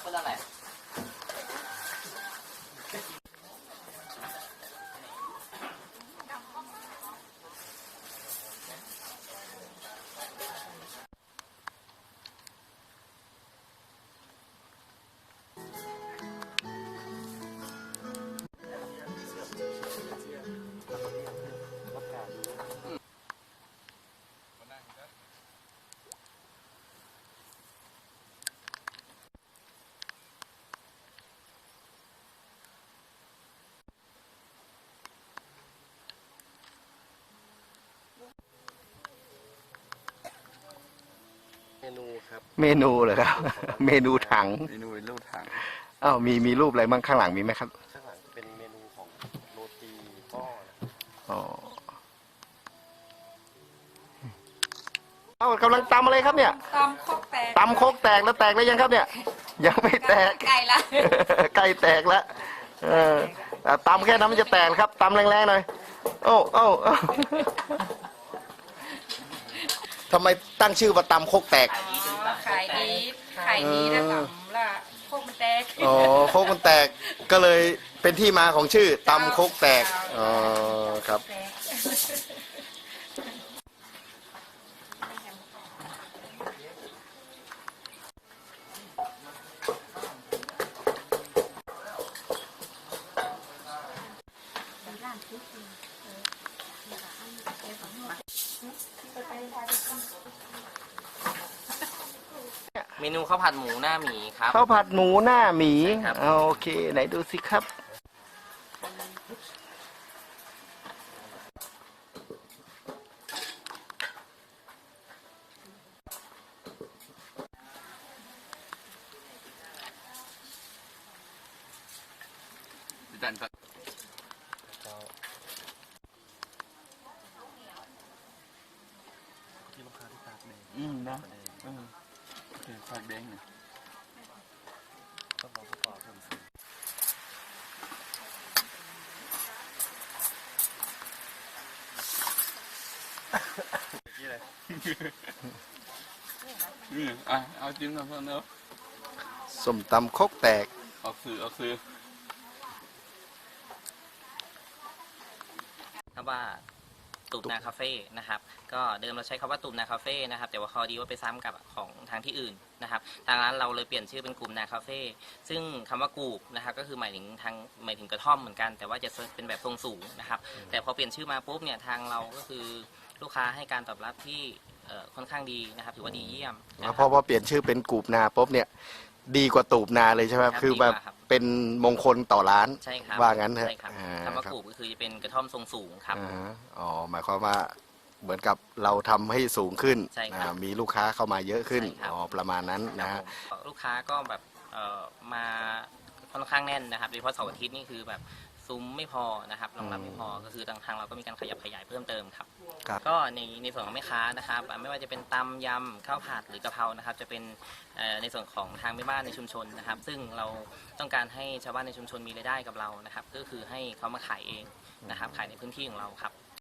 เพื่อ นูครับ เมนูเหรอครับ เมนูถังเมนูเป็นรูปถังอ้าวมีมีรูปอะไรบ้างข้างหลังมีไหมครับข้างหลังเป็นเมนูของโรตีก้อนะอ๋อเอ้ากำลังตำอะไรครับเนี่ยตำโคกแตกตำโคกแตกแล้วแตกแล้วยังครับเนี่ย ยังไม่แตก ไก่ละ ใกล้แตกแล้วเออแต่ตำแค่นั้นมันจะแตกครับตำแรงๆหน่อยโอ้โอ้โอ้ ทำไมตั้งชื่อว่าตำโคกแตก ขายดีขายดีแล้วตำละโคกมันแตกอ๋อโคกมันแตกก็เลยเป็นที่มาของชื่อตำโคกแตก อ๋อครับ แตก เมนูข้าวผัดหมูหน้าหมีครับ ข้าวผัดหมูหน้าหมีใช่ครับ เอาโอเค ไหนดูสิครับดันก็อืม นะผักแดงเนี่ยนี่อะไรนี่อะเอาจิ้มน้ำเพิ่มเนอะสมตำโคกแตก ออกซื้อออกซื้อครับว่า ตูบนาคาเฟ่นะครับก็เดิมเราใช้คำว่าตูบนาคาเฟ่นะครับแต่ว่าคอดีว่าไปซ้ำกับของทางที่อื่นนะครับทางร้านเราเลยเปลี่ยนชื่อเป็นกลุ่มนาคาเฟ่ซึ่งคำว่ากูบนะครับก็คือหมายถึงทางหมายถึงกระท่อมเหมือนกัน แต่ว่าจะเป็นแบบทรงสูงนะครับแต่พอเปลี่ยนชื่อมาปุ๊บเนี่ยทางเราก็คือลูกค้าให้การตอบรับที่เอ่อค่อนข้างดีนะครับถือว่าดีเยี่ยมนะคแล้รัวบพอพอเปลี่ยนชื่อเป็นกูบนาปุ๊บเนี่ยดีกว่าตูบนาเลยใช่ไหมครับคือแบบดีกว่าครับเป็นมงคลต่อร้านใช่ครับว่างั้นเถอะใช่ครั บอ่าคำว่าครับกูบก็คือจะเป็นกระท่อมทรงสูงครับ อ่าอ๋อหมายความว่าเหมือนกับเราทำให้สูงขึ้นใช่ครับอ่ามีลูกค้าเข้ามาเยอะขึ้นใช่ครับ อ๋อประมาณนั้นครันะบฮะผมลูกค้าก็แบบเอ่อมาค่อนข้างแน่นนะครับโดยเฉพาะเสาร์อาทิตย์นี่คือแบบ ซุ้มไม่พอนะครับรองรับไม่พอก็คือทางทางเราก็มีการขยับขยายเพิ่มเติมครับ ครับก็ในในส่วนของแม่ค้านะครับอะไม่ว่าจะเป็นตำยำข้าวผัดหรือกะเพรานะครับ จะเป็นเอ่อในส่วนของทางแม่บ้านในชุมชนนะครับ ซึ่งเราต้องการให้ชาวบ้านในชุมชนมีรายได้กับเรานะครับ ก็คือให้เขามาขายเองนะครับ ขายในพื้นที่ของเราครับ